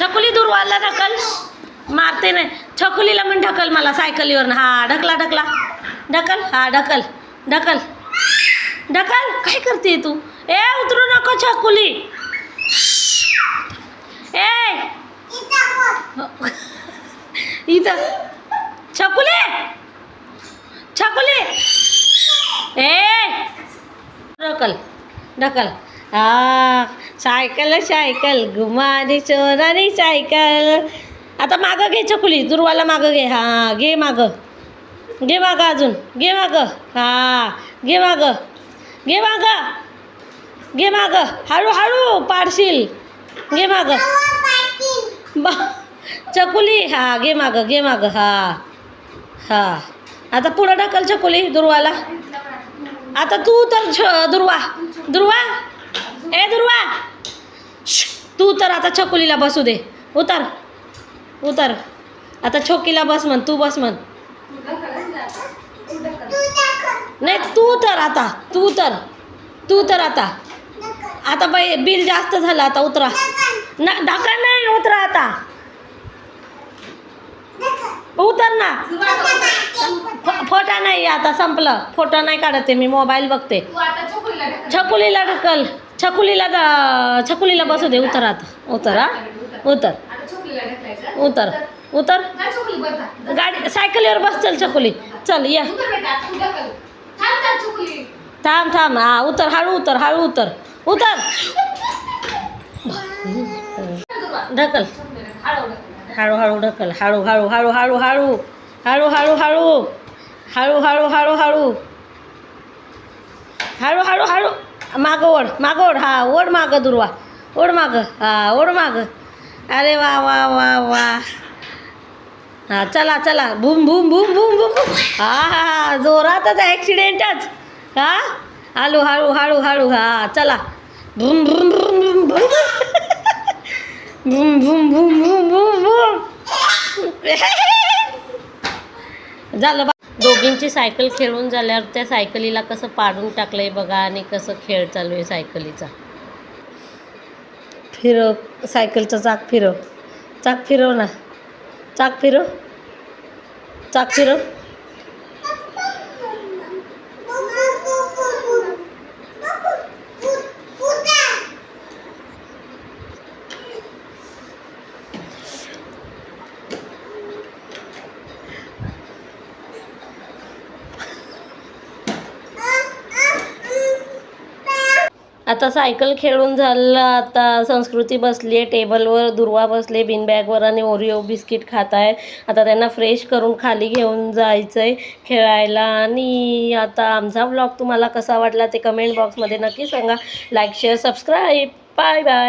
छकुली दुर्वाला ढकल. मारते नाही. छकुलीला म्हण ढकल मला सायकलीवर हा ढकला ढकला. ढकल हा ढकल. ढकल. ढकल. काय करते तू? ए उतरू नको छकुली. ए. इथं. छकुली. छकुली. ए. ढकल. ढकल. हा सायकल सायकल घुमानी चोरारी सायकल. आता मागं घे चकुली दुर्वाला मागं घे. हां घे मागं. घे मागं अजून. घे मागं. हां घे मागं. घे मागं. घे मागं. हळूहळू पाडशील. घे मागं. बा चकुली. हा घे मागं घे मागं. हा हा. आता पुढं ढकल चकुली दुर्वाला. आता तू तर छ दुर्वा. दुर्वा? ए दुर्वा! तू तर आता छकुलीला बसू दे. उतर. उतर. आता छोकीला बस म्हण तू बस म्हण. नाही तू तर आता. तू तर तू तर आता. आता बाई बिल जास्त झालं आता उतरा. ना ढाका नाही उतरा आता. उतर ना. फोटा नाही आता संपलं. फोटो नाही काढते मी मोबाईल बघते. छकुलीला ढकल. छकुलीला ड- छकुलीला बसू दे उतर आता. उतर हा? उतर. उतर. उतर. गाडी सायकलीवर बस चल छकुली. चल या. थांब थांब. हा उतर हळू उतर हळू उतर. उतर. ढकल ढकल. हळू हळू ढकल. हळू हळू हळू हळू हळू. हळू हळू हळू. हळू हळू हळू हळू. हळू हळू हळू. मागं ओढ मागं ओढ हा ओढ मागं दुर्वा ओढ मागं हा ओढ मागं अरे वा वा वा वा हा चला चला भूम भूम भूम भूम भूम भूम हा हा हा जोरातच ॲक्सिडेंटच हा हळू हळू हळू हळू हा चला भूम भूम भूम भूम भूम भूम भूम भूम भूम भूम भूम झालं मुलगींची सायकल खेळून झाल्यावर त्या सायकलीला कसं पाडून टाकलं आहे बघा आणि कसं खेळ चालू आहे सायकलीचा. फिरव सायकलचं चाक फिरव. चाक फिरव ना. चाक फिरव. चाक फिरव. आता सायकल खेळून झालं आता संस्कृती बसली आहे टेबलवर दुर्वा बसले बिन बॅगवर आणि ओरिओ बिस्किट खात आहे. आता त्यांना फ्रेश करून खाली घेऊन जायचं आहे खेळायला. आणि आता आमचा ब्लॉग तुम्हाला कसा वाटला ते कमेंट बॉक्समध्ये नक्की सांगा. Like share subscribe bye bye